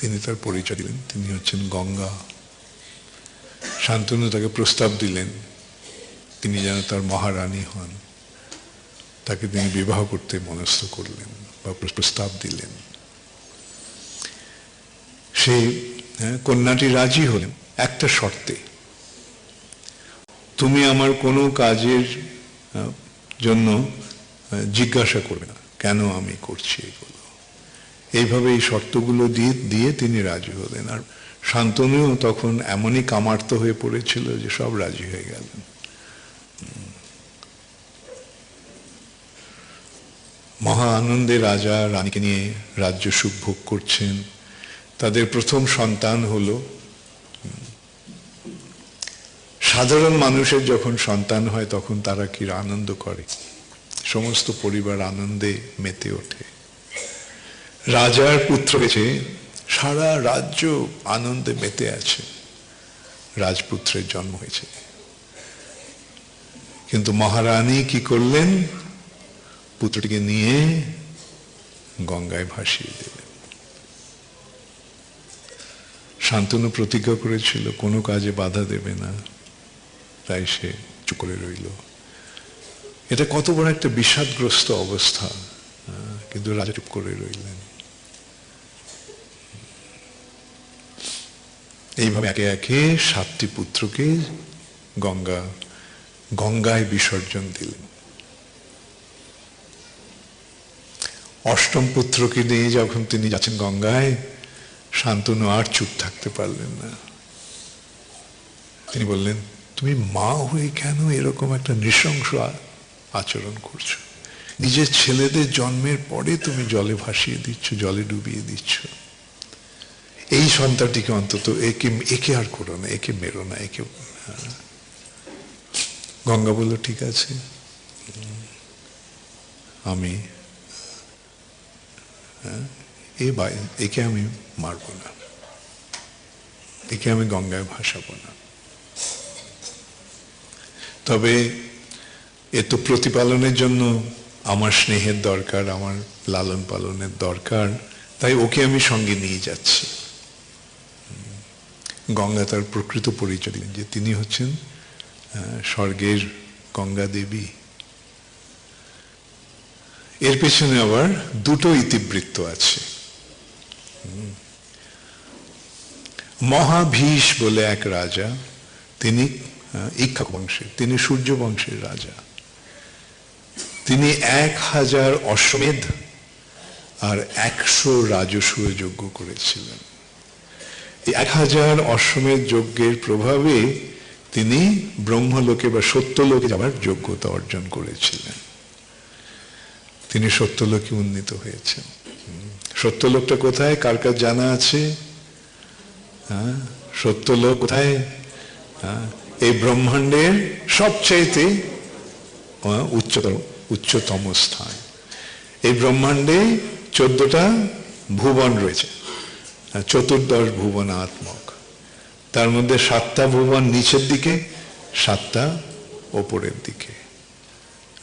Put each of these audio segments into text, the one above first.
তিনি তার পরিচয় দিলেন। তিনি হচ্ছেন গঙ্গা। শান্তনু তাকে প্রস্তাব দিলেন তিনি যেন তার মহারানী হন। তাকে তিনি বিবাহ করতে মনস্থ করলেন বা প্রস্তাব দিলেন। সেই হ্যাঁ, কন্যাটি রাজি হলেন একটা শর্তে। তুমি আমার কোনো কাজের জন্য জিজ্ঞাসা করবে না। কেন আমি করছি এগুলো? এইভাবে এই শর্তগুলো দিয়ে দিয়ে তিনি রাজি হলেন। আর শান্তনুও তখন এমনই কামার্ত হয়ে পড়েছিল যে সব রাজি হয়ে গেলেন। মহা আনন্দে রাজা রানীকে নিয়ে রাজ্য সুখ ভোগ করছেন। তাদের প্রথম সন্তান হলো, সাধারণ মানুষের যখন সন্তান হয় তখন তারা কি আনন্দ করে? সমস্ত পরিবার আনন্দে মেতে ওঠে। রাজার পুত্র হয়েছে সারা রাজ্য আনন্দে মেতে আছে, রাজপুত্রের জন্ম হয়েছে। কিন্তু মহারানী কি করলেন? পুত্রটিকে নিয়ে গঙ্গায় ভাসিয়ে দিলেন। শান্তনু প্রতিজ্ঞা করেছিল, কোনো কাজে বাধা দেবে না। তাই সে চুপ করে রইল। এটা কত বড় একটা বিষাদগ্রস্ত অবস্থা কিন্তু রাজা চুপ করে রইলেন। এইভাবে একে একে সাতটি পুত্রকে গঙ্গা, গঙ্গায় বিসর্জন দিলেন। অষ্টম পুত্রকে নিয়ে যখন তিনি যাচ্ছেন গঙ্গায়, শান্তনু আর চুপ থাকতে পারলেন না। তিনি বললেন, তুমি মা হয়ে কেন এরকম একটা নৃশংস আচরণ করছ? নিজের ছেলেদের জন্মের পরে তুমি জলে ভাসিয়ে দিচ্ছ, জলে ডুবিয়ে দিচ্ছ। এই সন্তানটিকে অন্তত একে একে আর করো না একে মেরো না একে হ্যাঁ। গঙ্গা বলল ঠিক আছে। আমি হ্যাঁ, এ একে আমি মারব না। একে আমি গঙ্গায় ভাসাবো না। তবে এ তো প্রতিপালনের জন্য আমার স্নেহের দরকার আমার লালন পালনের দরকার তাই ওকে আমি সঙ্গে নিয়ে যাচ্ছি। গঙ্গা তার প্রকৃত পরিচয় দিলেন যে তিনি হচ্ছেন স্বর্গের গঙ্গা দেবী। এর পেছনে আবার দুটো ইতিবৃত্ত আছে। মহাভীষ বলে এক রাজা তিনি আহ, ইক্ষাক বংশের তিনি সূর্য বংশের রাজা। তিনি এক হাজার অশ্বমেধ আর একশো রাজস্ব যজ্ঞ করেছিলেন। এক হাজার অশ্বমেধ যজ্ঞের প্রভাবে তিনি ব্রহ্মলোকে বা সত্যলোকে যাবার যোগ্যতা অর্জন করেছিলেন। তিনি সত্যলোকে উন্নীত হয়েছেন। সত্যলোকটা কোথায়? কার কার জানা আছে? হ্যাঁ? সত্যলোক কোথায়? হ্যাঁ, এই ব্রহ্মাণ্ডের সবচাইতে আহ, উচ্চতর উচ্চতম স্থান। এই ব্রহ্মাণ্ডে চোদ্দটা ভুবন রয়েছে। চতুর্দশ ভুবনাত্মক। তার মধ্যে সাতটা ভুবন নিচের দিকে সাতটা ওপরের দিকে।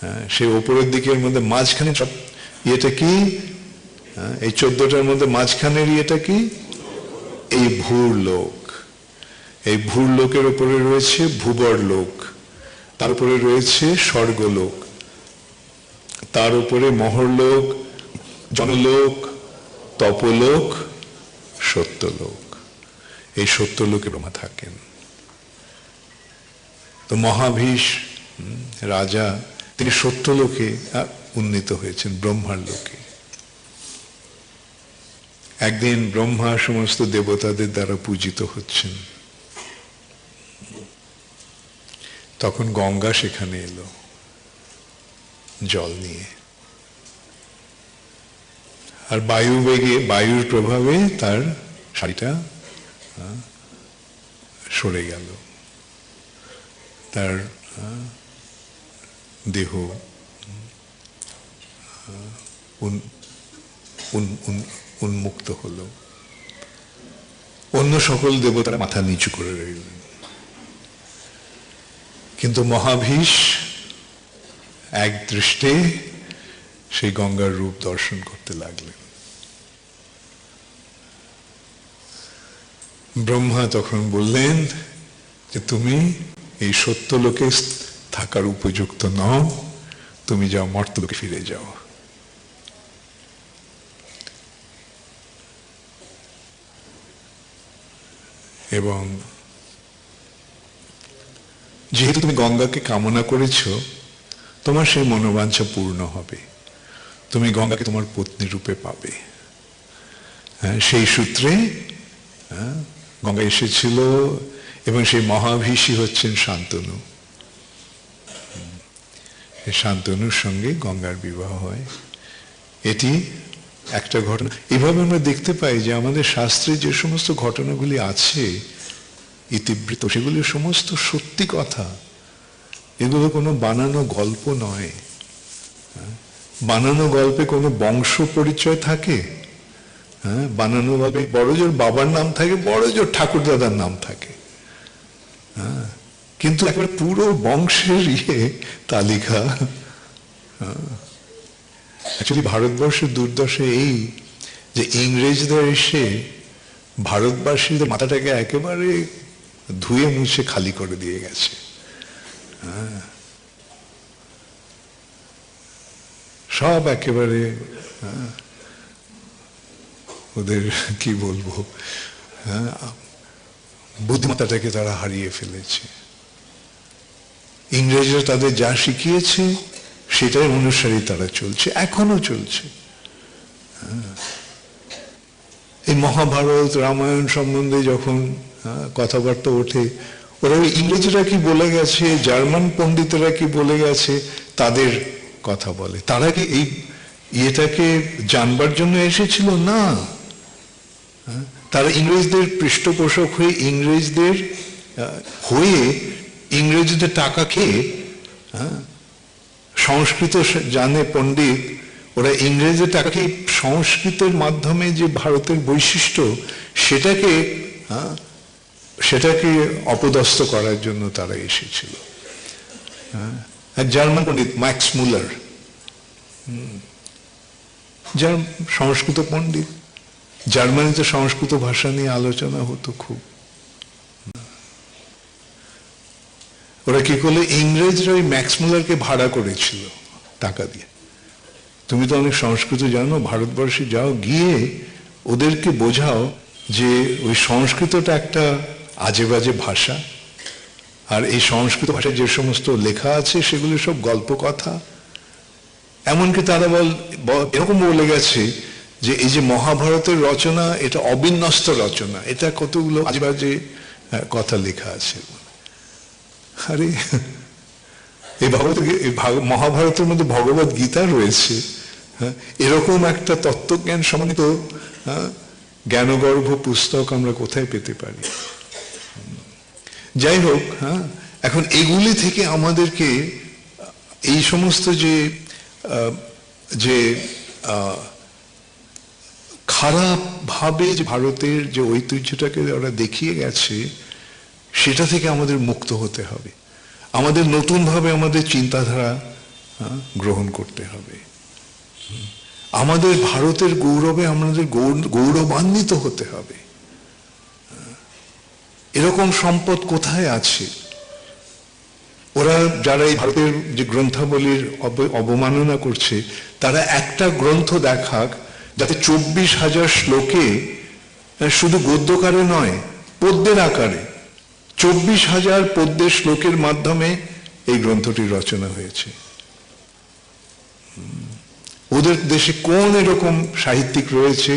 হ্যাঁ, সেই ওপরের দিকের মধ্যে মাঝখানে সব ইয়েটা কি? হ্যাঁ, এই চোদ্দটার মধ্যে মাঝখানের ইয়েটা কি? এই ভূর লোক এই ভূর লোকের উপরে রয়েছে ভূবর লোক তার উপরে রয়েছে স্বর্গলোক। তার উপরে মহরলোক জনলোক তপলোক সত্যলোক। এই সত্যলোকে ব্রহ্মা থাকেন। তো মহাভীষ রাজা তিনি সত্যলোকে আহ, উন্নীত হয়েছেন ব্রহ্মার লোকে। একদিন ব্রহ্মা সমস্ত দেবতাদের দ্বারা পূজিত হচ্ছেন। তখন গঙ্গা সেখানে এলো জল নিয়ে। আর বায়ু বেগে বায়ুর প্রভাবে তার শাড়িটা সরে গেল। তার দেহ উন- উন- উন- উন্মুক্ত হল। অন্য সকল দেবতারা মাথা নিচু করে রইলেন। কিন্তু মহাভীষ এক দৃষ্টে সেই গঙ্গার রূপ দর্শন করতে লাগলেন। ব্রহ্মা তখন বললেন যে তুমি এই সত্য লোকে থাকার উপযুক্ত নও তুমি যাও মর্তলোকে ফিরে যাও। এবং যেহেতু তুমি গঙ্গাকে কামনা করেছ তোমার সেই মনোবাঞ্ছা পূর্ণ হবে। তুমি গঙ্গাকে তোমার পত্নী রূপে পাবে। হ্যাঁ, সেই সূত্রে হ্যাঁ, গঙ্গা এসেছিল এবং সেই মহাভীষী হচ্ছেন শান্তনু। শান্তনুর সঙ্গে গঙ্গার বিবাহ হয়। এটি একটা ঘটনা। এভাবে আমরা দেখতে পাই যে আমাদের শাস্ত্রে যে সমস্ত ঘটনাগুলি আছে, ইতিবৃত্ত, সেগুলি সমস্ত সত্যি কথা। এগুলো কোনো বানানো গল্প নয়। হ্যাঁ? বানানো গল্পে কোনো বংশ পরিচয় থাকে? হ্যাঁ বানানো গল্পে বড় জোর বাবার নাম থাকে বড় জোর ঠাকুর দাদার নাম থাকে হ্যাঁ কিন্তু একবার পুরো বংশের ইয়ে তালিকা অ্যাকচুয়ালি ভারতবর্ষের দুর্দশা এই যে ইংরেজদের এসে ভারতবাসীদের মাথাটাকে একেবারে ধুয়ে মুছে খালি করে দিয়ে গেছে হ্যাঁ। সব একেবারে হ্যাঁ, ওদের কি বলব? হ্যাঁ বুদ্ধিমত্তাটাকে তারা হারিয়ে ফেলেছে। ইংরেজরা তাদের যা শিখিয়েছে সেটাই অনুসারী তারা চলছে এখনও চলছে। হ্যাঁ। এই মহাভারত রামায়ণ সম্বন্ধে যখন হ্যাঁ, কথাবার্তা ওঠে ওরা ইংরেজরা কি বলে গেছে জার্মান পণ্ডিতরা কি বলে গেছে তাদের কথা বলে। তারা কি এই ইয়েটাকে জানবার জন্য এসেছিল? না। তারা ইংরেজদের পৃষ্ঠপোষক হয়ে ইংরেজদের হয়ে ইংরেজদের টাকা খেয়ে হ্যাঁ, সংস্কৃত জানে পণ্ডিত ওরা ইংরেজের টাকা খেয়ে সংস্কৃতের মাধ্যমে যে ভারতের বৈশিষ্ট্য সেটাকে হ্যাঁ, সেটাকে অপদস্থ করার জন্য তারা এসেছিল। হ্যাঁ, জার্মান পণ্ডিত ম্যাক্স মুলার যার সংস্কৃত পণ্ডিত। জার্মানিতে সংস্কৃত ভাষা নিয়ে আলোচনা হতো খুব। ওরা কি করলে, ইংরেজরা ওই ম্যাক্স মুলারকে ভাড়া করেছিল টাকা দিয়ে। তুমি তো অনেক সংস্কৃত জানো, ভারতবর্ষে যাও, গিয়ে ওদেরকে বোঝাও যে ওই সংস্কৃতটা একটা আজে বাজে ভাষা। আর এই সংস্কৃত ভাষায় যে সমস্ত লেখা আছে, সেগুলো সব গল্প কথা এমনকি তারা বল এরকম বলে গেছে যে এই যে মহাভারতের রচনা এটা অবিন্যস্ত রচনা এটা কতগুলো আজে বাজে কথা লেখা আছে। আরে এই ভগবত মহাভারতের মধ্যে ভগবত গীতা রয়েছে হ্যাঁ, এরকম একটা তত্ত্বজ্ঞান সম্বন্ধিত হ্যাঁ, জ্ঞানগর্ভ পুস্তক আমরা কোথায় পেতে পারি? যাই হোক হ্যাঁ এখন এগুলি থেকে আমাদেরকে এই সমস্ত যে যে আহ, খারাপ ভাবে যে ভারতের যে ঐতিহ্যটাকে ওরা দেখিয়ে গেছে, সেটা থেকে আমাদের মুক্ত হতে হবে। আমাদের নতুনভাবে আমাদের চিন্তাধারা গ্রহণ করতে হবে। আমাদের ভারতের গৌরবে আমাদের গৌর- গৌরবান্বিত হতে হবে। এরকম সম্পদ কোথায় আছে? ওরা যারা এই ভারতের যে গ্রন্থাবলীর অব- অবমাননা করছে, তারা একটা গ্রন্থ দেখাক যাতে চব্বিশ হাজার শ্লোকে শুধু গদ্যকারে নয় পদ্যের আকারে চব্বিশ হাজার পদ্যের শ্লোকের মাধ্যমে এই গ্রন্থটি রচনা হয়েছে। ওদের দেশে কোন এরকম সাহিত্যিক রয়েছে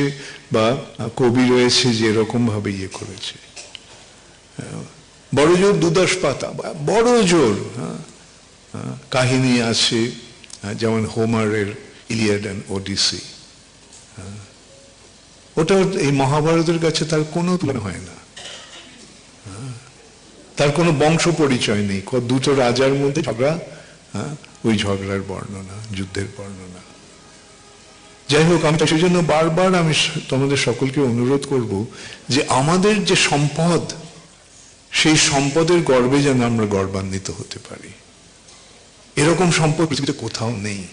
বা কবি রয়েছে যে এরকম ভাবে ইয়ে করেছে? বড় জোর দুদশ পাতা বড় জোর হ্যাঁ, কাহিনী আছে যেমন হোমারের ইলিয়াড অ্যান্ড ওডিসি। ওটা এই মহাভারতের কাছে তার কোনো তুলনা হয় না। হ্যাঁ। তার কোনো বংশ পরিচয় নেই। দুটো রাজার মধ্যে ঝগড়া হ্যাঁ, ওই ঝগড়ার বর্ণনা যুদ্ধের বর্ণনা। যাই হোক আমি সেই জন্য বারবার আমি তোমাদের সকলকে অনুরোধ করব যে আমাদের যে সম্পদ সেই সম্পদের গর্বে যেন আমরা গর্বান্বিত হতে পারি। এরকম সম্পদ পৃথিবীতে কোথাও নেই।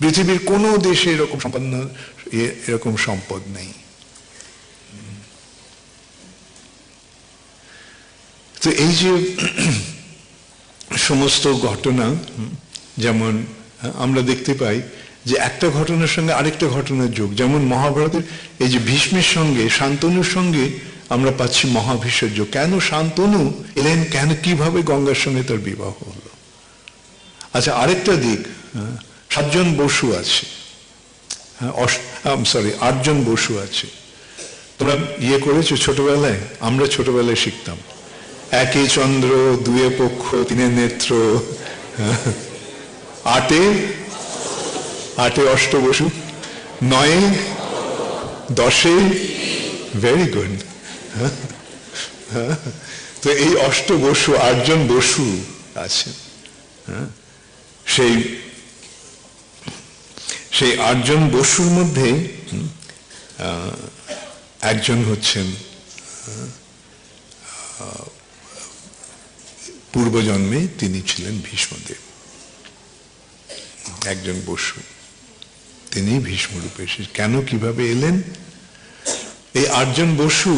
পৃথিবীর কোনো দেশে এরকম সম্পদ এরকম সম্পদ নেই। তো এই যে সমস্ত ঘটনা, যেমন আমরা দেখতে পাই যে একটা ঘটনার সঙ্গে আরেকটা ঘটনার যোগ, যেমন মহাভারতের এই যে ভীষ্মের সঙ্গে, শান্তনুর সঙ্গে আমরা পাচ্ছি মহাভীষ্মের যোগ। কেন শান্তনু এলেন, কেন কীভাবে গঙ্গার সঙ্গে তার বিবাহ হলো? আচ্ছা আরেকটা দিক হ্যাঁ সাতজন বসু আছে। হ্যাঁ সরি আটজন বসু আছে। তোমরা ইয়ে করেছ ছোটবেলায়? আমরা ছোটবেলায় শিখতাম। একে চন্দ্র দুয়ে পক্ষ তিনে নেত্র হ্যাঁ, আটে আটে অষ্ট বসু নয়ে দশে ভেরি গুড তো এই অষ্ট বসু আটজন বসু আছে হ্যাঁ সেই সেই আটজন বসুর মধ্যে একজন হচ্ছেন পূর্বজন্মে তিনি ছিলেন ভীষ্মদেব। একজন বসু। তিনি ভীষ্মরূপে এসে কেন কীভাবে এলেন? এই আটজন বসু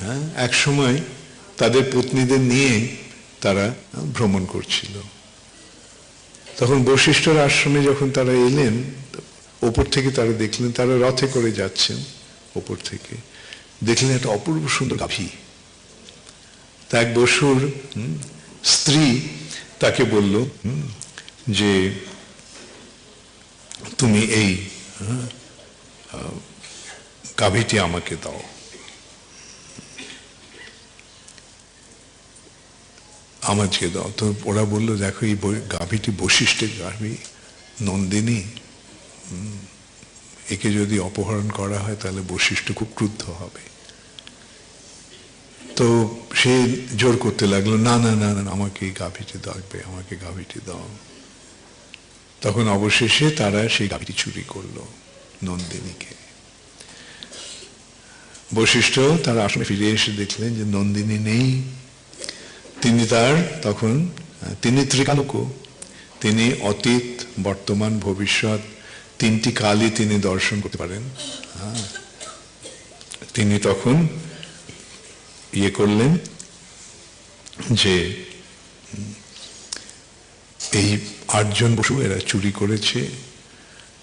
হ্যাঁ এক সময় তাদের পত্নীদের নিয়ে তারা ভ্রমণ করছিল। তখন বশিষ্ঠর আশ্রমে যখন তারা এলেন, ওপর থেকে তারা দেখলেন, তারা রথে করে যাচ্ছেন ওপর থেকে। দেখলেন একটা অপূর্ব সুন্দর গাভী। তা এক বসুর স্ত্রী তাকে বলল যে তুমি এই গাভীটি আমাকে দাও। আমাকে দাও। তো ওরা বলল, দেখো, এই গাভীটি বশিষ্ঠের গাভী, নন্দিনী। একে যদি অপহরণ করা হয়, তাহলে বৈশিষ্ট্য খুব ক্রুদ্ধ হবে। তো সে জোর করতে লাগল, না না না না, আমাকে এই গাভীটি লাগবে আমাকে গাভীটি দাও। তখন অবশেষে তারা সেই গাভীটি চুরি করল, নন্দিনীকে। বশিষ্ঠ তার আসনে ফিরে এসে দেখলেন যে নন্দিনী নেই। তিনি তার তখন, তিনি ত্রিকালক তিনি অতীত, বর্তমান, ভবিষ্যৎ, তিনটি কালই তিনি দর্শন করতে পারেন। হ্যাঁ। তিনি তখন ইয়ে করলেন যে, এই আটজন বসু এরা চুরি করেছে,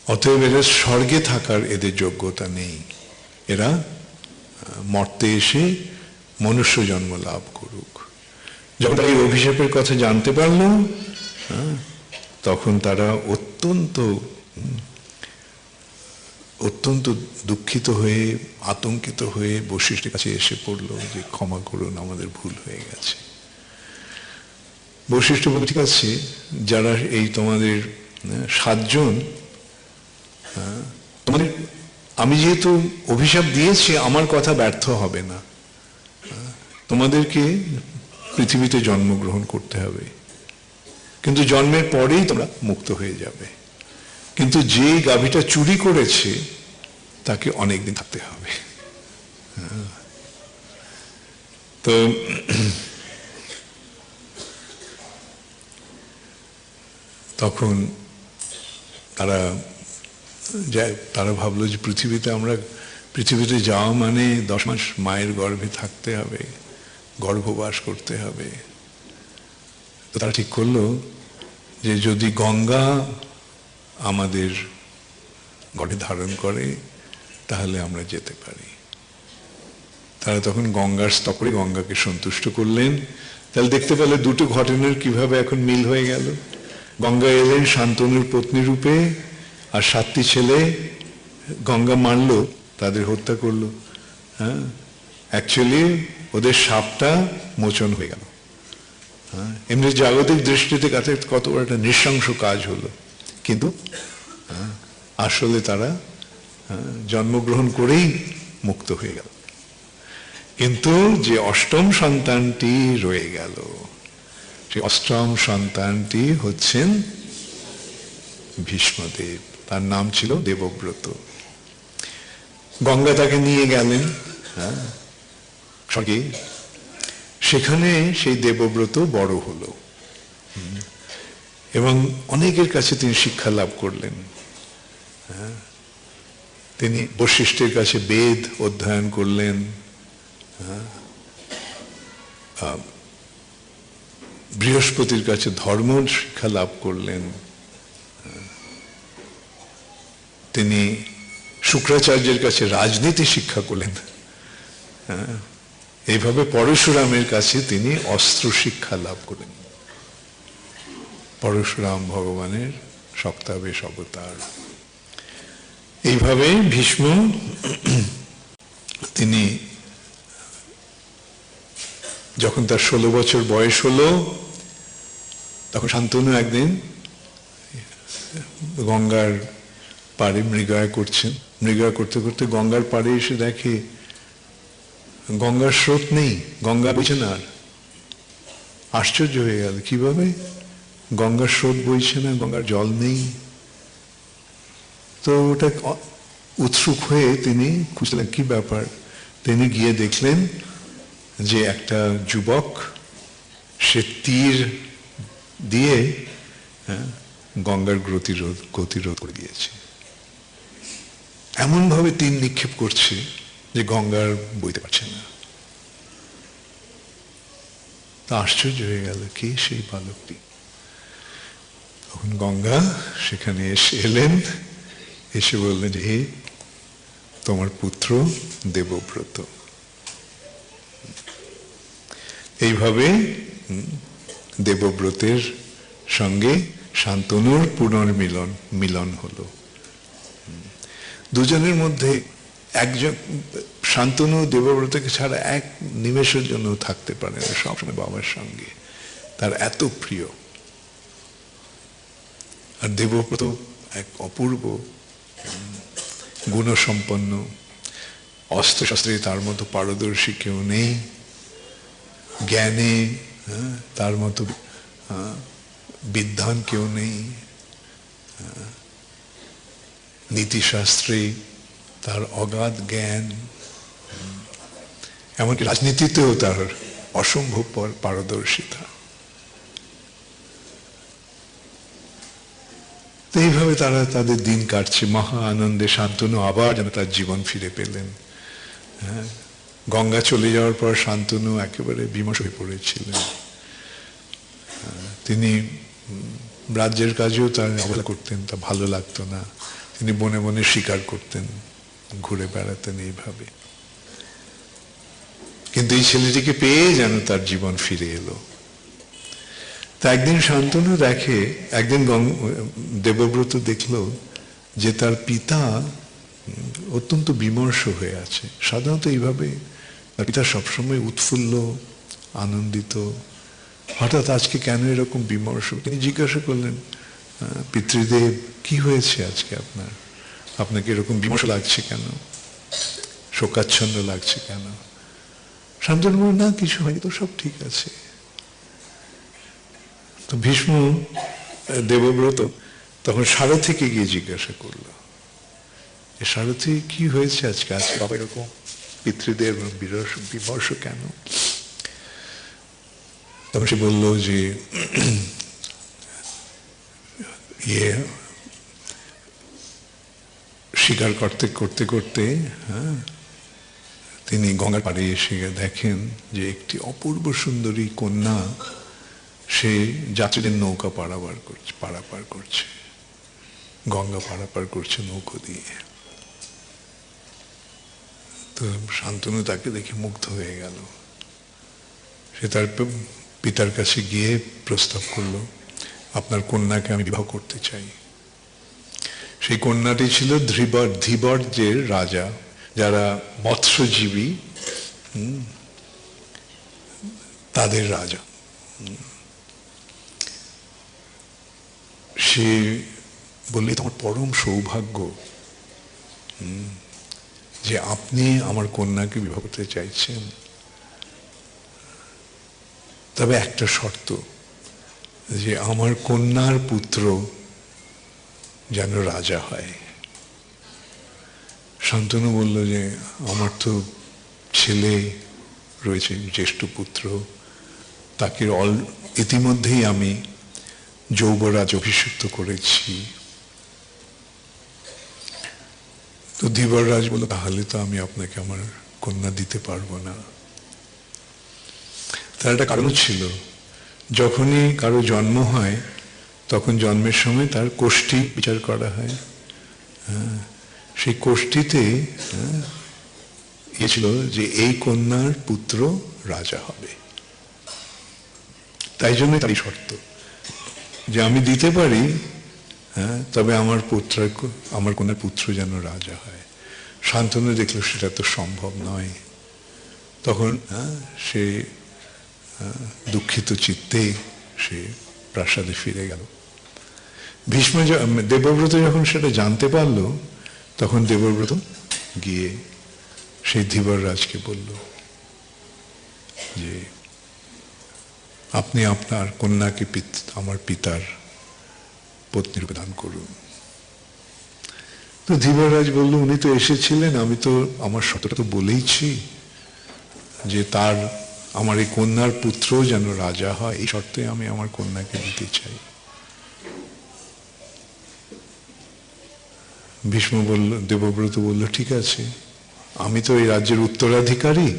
অতএব এরা স্বর্গে থাকার এদের যোগ্যতা নেই। এরা মর্তে এসে মনুষ্য জন্ম লাভ করুক। যখন তারা এই অভিশাপের কথা জানতে পারল হ্যাঁ, তখন তারা অত্যন্ত অত্যন্ত দুঃখিত হয়ে আতঙ্কিত হয়ে বশিষ্ঠের কাছে এসে পড়ল যে ক্ষমা করুন আমাদের ভুল হয়ে গেছে। বৈশিষ্ট্য বলে ঠিক আছে যারা এই তোমাদের সাতজন আহ, তোমাদের আমি যেহেতু অভিশাপ দিয়েছি আমার কথা ব্যর্থ হবে না। তোমাদেরকে পৃথিবীতে জন্মগ্রহণ করতে হবে। কিন্তু জন্মের পরেই তোমরা মুক্ত হয়ে যাবে। কিন্তু যে গাভীটা চুরি করেছে, তাকে অনেকদিন থাকতে হবে। হ্যাঁ। তো তখন তারা তারা ভাবলো যে পৃথিবীতে আমরা, পৃথিবীতে যাওয়া মানে দশ মাস মায়ের গর্ভে থাকতে হবে। গর্ভবাস করতে হবে। তো তারা ঠিক করল যে যদি গঙ্গা আমাদের গর্ভে ধারণ করে, তাহলে আমরা যেতে পারি। তারা তখন গঙ্গার স্তপরে গঙ্গাকে সন্তুষ্ট করলেন। তাহলে দেখতে পেলে দুটো ঘটনার কীভাবে এখন মিল হয়ে গেল। গঙ্গা এলেন শান্তনুর পত্নী রূপে আর সাতটি ছেলে গঙ্গা মারলো, তাদের হত্যা করল। হ্যাঁ? অ্যাকচুয়ালি ওদের সাপটা মোচন হয়ে গেল। হ্যাঁ এমনি জাগতিক দৃষ্টিতে কাছে কত বড় একটা নৃশংস কাজ হলো। কিন্তু হ্যাঁ, আসলে তারা হ্যাঁ, জন্মগ্রহণ করেই মুক্ত হয়ে গেল। কিন্তু যে অষ্টম সন্তানটি রয়ে গেল সেই অষ্টম সন্তানটি হচ্ছেন ভীষ্মদেব। তার নাম ছিল দেবব্রত। গঙ্গা তাকে নিয়ে গেলেন হ্যাঁ স্বর্গে সেখানে সেই দেবব্রত বড় হলো। এবং অনেকের কাছে তিনি শিক্ষা লাভ করলেন। হ্যাঁ। তিনি বশিষ্ঠের কাছে বেদ অধ্যয়ন করলেন। হ্যাঁ। বৃহস্পতির কাছে ধর্ম শিক্ষা লাভ করলেন। তিনি শুক্রাচার্যের কাছে রাজনীতি শিক্ষা করলেন। হ্যাঁ, এইভাবে পরশুরামের কাছে তিনি অস্ত্র শিক্ষা লাভ করেন। পরশুরাম ভগবানের সপ্তাবেশ অবতার। এইভাবে ভীষ্ম তিনি যখন তার ষোলো বছর বয়স হলো, তখন শান্তনু একদিন গঙ্গার পাড়ে মৃগয়া করছেন। মৃগয়া করতে করতে গঙ্গার পাড়ে এসে দেখে গঙ্গার স্রোত নেই, গঙ্গা বইছে না আর। আশ্চর্য হয়ে গেল, কীভাবে? গঙ্গার স্রোত বইছে না, গঙ্গার জল নেই। তো ওটা উৎসুক হয়ে তিনি খুঁজলেন, কি ব্যাপার? তিনি গিয়ে দেখলেন যে একটা যুবক, সে তীর দিয়ে গঙ্গার গতিরোধ গতিরোধ করে দিয়েছে। এমনভাবে তীর নিক্ষেপ করছে। যে গঙ্গার বইতে পারছে না। তা আশ্চর্য হয়ে গেল, কে সেই বালকটি? তখন গঙ্গা সেখানে এসে এলেন, এসে বললেন যে হে, তোমার পুত্র দেবব্রত। এইভাবে দেবব্রতের সঙ্গে শান্তনুর পুনর্মিলন, মিলন হলো। দুজনের মধ্যে একজন শান্তনু দেবব্রতকে ছাড়া এক নিমেষের জন্য থাকতে পারে না সবসময় বাবার সঙ্গে। তার এত প্রিয়। আর দেবব্রত এক অপূর্ব গুণসম্পন্ন অস্ত্র শস্ত্রে তার মতো পারদর্শী কেউ নেই। জ্ঞানে হ্যাঁ, তার মতো বিদ্যান কেউ নেই। নীতিশাস্ত্রে তার অগাধ জ্ঞান, এমনকি রাজনীতিতেও তার অসম্ভব পারদর্শিতা। তো এইভাবে তারা তাদের দিন কাটছে। মহা আনন্দে শান্তনু আবার যেন তার জীবন ফিরে পেলেন। হ্যাঁ গঙ্গা চলে যাওয়ার পর শান্তনু একেবারে বিমশ হয়ে পড়েছিলেন। তিনি রাজ্যের কাজেও তার অবহেলা করতেন, তা ভালো লাগতো না। তিনি বনে বনে শিকার করতেন। ঘুরে বেড়াতেন এইভাবে। কিন্তু এই ছেলেটিকে পেয়ে যেন তার জীবন ফিরে এলো। তা একদিন শান্তনু দেখে, একদিন দেবব্রত দেখল যে তার পিতা অত্যন্ত বিমর্ষ হয়ে আছে। সাধারণত এইভাবে তার পিতা সবসময় উৎফুল্ল, আনন্দিত। হঠাৎ আজকে কেন এরকম বিমর্ষ? তিনি জিজ্ঞাসা করলেন পিতৃদেব, কি হয়েছে আজকে আপনার? আপনাকে এরকম বিমর্ষ লাগছে কেন? শোকাচ্ছন্ন লাগছে কেন? শান্তনু না, কিছু হয়নি, তো সব ঠিক আছে। তো ভীষ্ম দেবব্রত তখন সারথীকে গিয়ে জিজ্ঞাসা করল সারথী, কি হয়েছে আজকে? আজকে বাবা এরকম পিতৃদের বিরস, বিমর্ষ কেন? তখন সে বলল যে ইয়ে শিকার করতে করতে করতে হ্যাঁ তিনি গঙ্গার পাড়ে এসে দেখেন যে একটি অপূর্ব সুন্দরী কন্যা, সে যাত্রীদের নৌকা পারাপার করছে পারাপার করছে, গঙ্গা পারাপার করছে নৌকো দিয়ে। তো শান্তনু তাকে দেখে মুগ্ধ হয়ে গেল। সে তার পিতার কাছে গিয়ে প্রস্তাব করল, আপনার কন্যাকে আমি বিবাহ করতে চাই। সেই কন্যাটি ছিল ধ্রিবর ধীবর্যের রাজা, যারা মৎস্যজীবী তাদের রাজা। সে বললে, তোমার পরম সৌভাগ্য যে আপনি আমার কন্যাকে বিবাহ করতে চাইছেন। তবে একটা শর্ত, যে আমার কন্যার পুত্র যেন রাজা হয়। শান্তনু বলল যে, আমার তো ছেলে রয়েছে, জ্যেষ্ঠ পুত্র। তাকে অল, ইতিমধ্যেই আমি যৌবরাজ অভিষিক্ত করেছি। তো ধীবররাজ বলল, তাহলে তো আমি আপনাকে আমার কন্যা দিতে পারব না। তার একটা কারণ ছিল, যখনই কারও জন্ম হয় তখন জন্মের সময় তার কোষ্ঠী বিচার করা হয়। হ্যাঁ, সেই কোষ্ঠীতে হ্যাঁ, ছিল যে এই কন্যার পুত্র রাজা হবে। তাই জন্য তারই শর্ত যে আমি দিতে পারি হ্যাঁ তবে আমার পুত্র আমার কন্যার পুত্র যেন রাজা হয়। শান্তনু দেখল সেটা তো সম্ভব নয়। তখন হ্যাঁ, সে দুঃখিত চিত্তে সে প্রাসাদে ফিরে গেল। ভীষ্ম দেবব্রত যখন সেটা জানতে পারল, তখন দেবব্রত গিয়ে সেই ধীবর রাজকে বলল যে, আপনি আপনার কন্যাকে আমার পিতার পত্নীর দান করুন। তো ধীবরাজ বলল, উনি তো এসেছিলেন, আমি তো আমার শতটা তো বলেইছি যে তার আমার এই কন্যার পুত্র যেন রাজা হয়। এই শর্তে আমি আমার কন্যাকে দিতে চাই। ভীষ্ম বলল, দেবব্রত বলল, ঠিক আছে, আমি তো এই রাজ্যের উত্তরাধিকারী,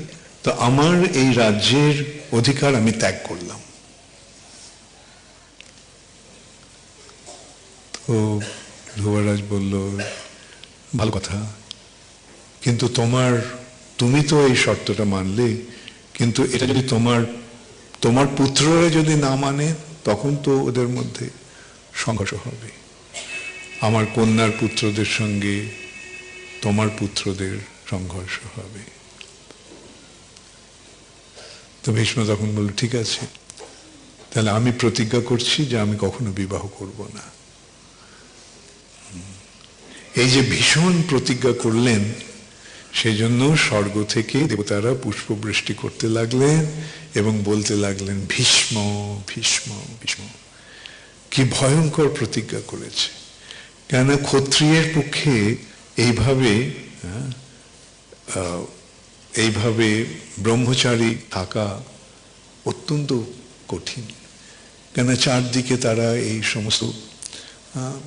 তো আমার এই রাজ্যের অধিকার আমি ত্যাগ করলাম। তো ধ্রুবরাজ বলল, ভালো কথা, কিন্তু তোমার, তুমি তো এই শর্তটা মানলে, কিন্তু এটা যদি তোমার তোমার পুত্ররা যদি না মানে তখন তো ওদের মধ্যে সংঘর্ষ হবে। আমার কন্যার পুত্রদের সঙ্গে তোমার পুত্রদের সংঘর্ষ হবে। তো ভীষ্ম তখন বলল, ঠিক আছে, তাহলে আমি প্রতিজ্ঞা করছি যে আমি কখনো বিবাহ করব না। এই যে ভীষণ প্রতিজ্ঞা করলেন সেই জন্য স্বর্গ থেকে দেবতারা পুষ্পবৃষ্টি করতে লাগলেন এবং বলতে লাগলেন, ভীষ্ম ভীষ্ম ভীষ্ম, কি ভয়ঙ্কর প্রতিজ্ঞা করেছে। কেন ক্ষত্রিয়ের পক্ষে এইভাবে এইভাবে ব্রহ্মচারী থাকা অত্যন্ত কঠিন। কেন চারদিকে তারা এই সমস্ত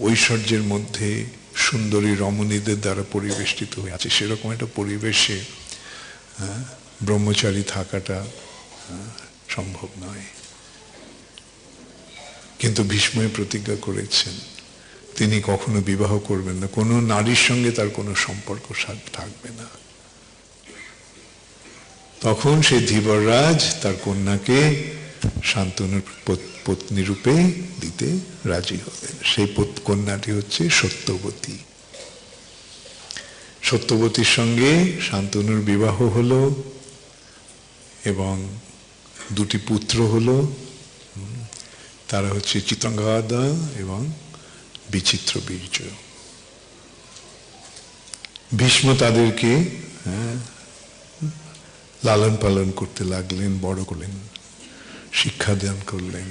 ঐশ্বর্যের মধ্যে সুন্দরী রমণীদের দ্বারা পরিবেষ্টিত হয়ে আছে। সেরকম একটা পরিবেশে ব্রহ্মচারী থাকাটা সম্ভব নয়। কিন্তু ভীষ্ময় প্রতিজ্ঞা করেছেন। তিনি কখনো বিবাহ করবেন না। কোনো নারীর সঙ্গে তার কোনো সম্পর্ক থাকবে না। তখন সেই ধীবররাজ তার কন্যাকে শান্তনুর পত্নী রূপে দিতে রাজি হলেন সেই কন্যাটি হচ্ছে সত্যবতী। সত্যবতীর সঙ্গে শান্তনুর বিবাহ হলো এবং দুটি পুত্র হলো। তারা হচ্ছে চিত্রাঙ্গাদা এবং বিচিত্র বীর্য। ভীষ্ম তাদেরকে হ্যাঁ, লালন পালন করতে লাগলেন বড় করলেন শিক্ষা দান করলেন।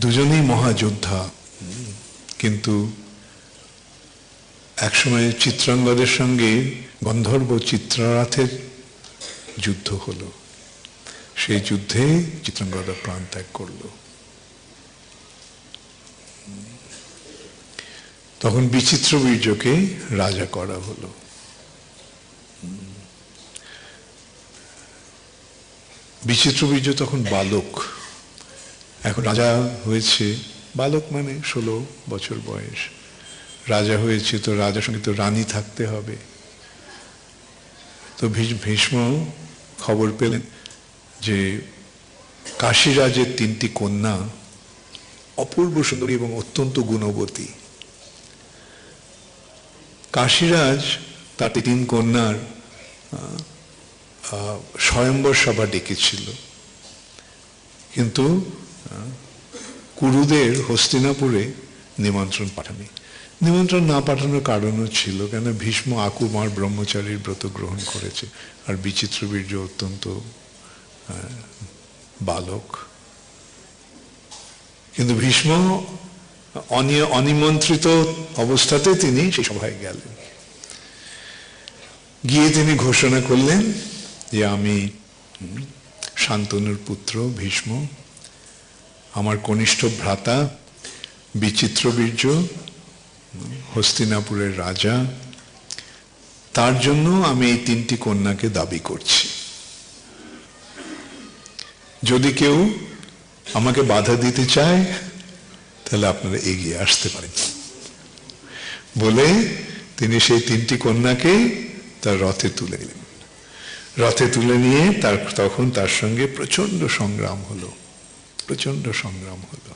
দুজনেই মহাযোদ্ধা কিন্তু একসময় চিত্রাঙ্গদের সঙ্গে গন্ধর্ব চিত্ররাথের যুদ্ধ হলো। সেই যুদ্ধে চিত্রাঙ্গদা প্রাণ ত্যাগ করল। তখন বিচিত্র বীর্যকে রাজা করা হলো। বিচিত্র বীর্য তখন বালক। এখন রাজা হয়েছে, বালক মানে ষোলো বছর বয়স। রাজা হয়েছে তো রাজার সঙ্গে তো রানী থাকতে হবে। তো ভীষ- ভীষ্ম খবর পেলেন যে কাশীরাজের তিনটি কন্যা অপূর্ব সুন্দরী এবং অত্যন্ত গুণবতী। কাশীরাজ, তার তিন কন্যার স্বয়ম্বর সভা ডেকেছিল। কিন্তু কুরুদের হস্তিনাপুরে নিমন্ত্রণ পাঠানি নিমন্ত্রণ না পাঠানোর কারণও ছিল, কেন ভীষ্ম আকুমার ব্রহ্মচারীর ব্রত গ্রহণ করেছে। আর বিচিত্র বীর্য অত্যন্ত বালক। কিন্তু ভীষ্ম অনিমন্ত্রিত অবস্থাতে তিনি সেই সভায় গেলেন। গিয়ে তিনি ঘোষণা করলেন যে আমি শান্তনুর পুত্র ভীষ্ম, আমার কনিষ্ঠ ভ্রাতা, বিচিত্র বীর্য হস্তিনাপুরের রাজা, তার জন্য আমি এই তিনটি কন্যাকে দাবি করছি। যদি কেউ আমাকে বাধা দিতে চায় তাহলে আপনারা এগিয়ে আসতে পারেন। বলে তিনি সেই তিনটি কন্যাকে তার রথে তুলে নিলেন রথে তুলে নিয়ে তার, তখন তার সঙ্গে প্রচণ্ড সংগ্রাম হলো। প্রচণ্ড সংগ্রাম হলো।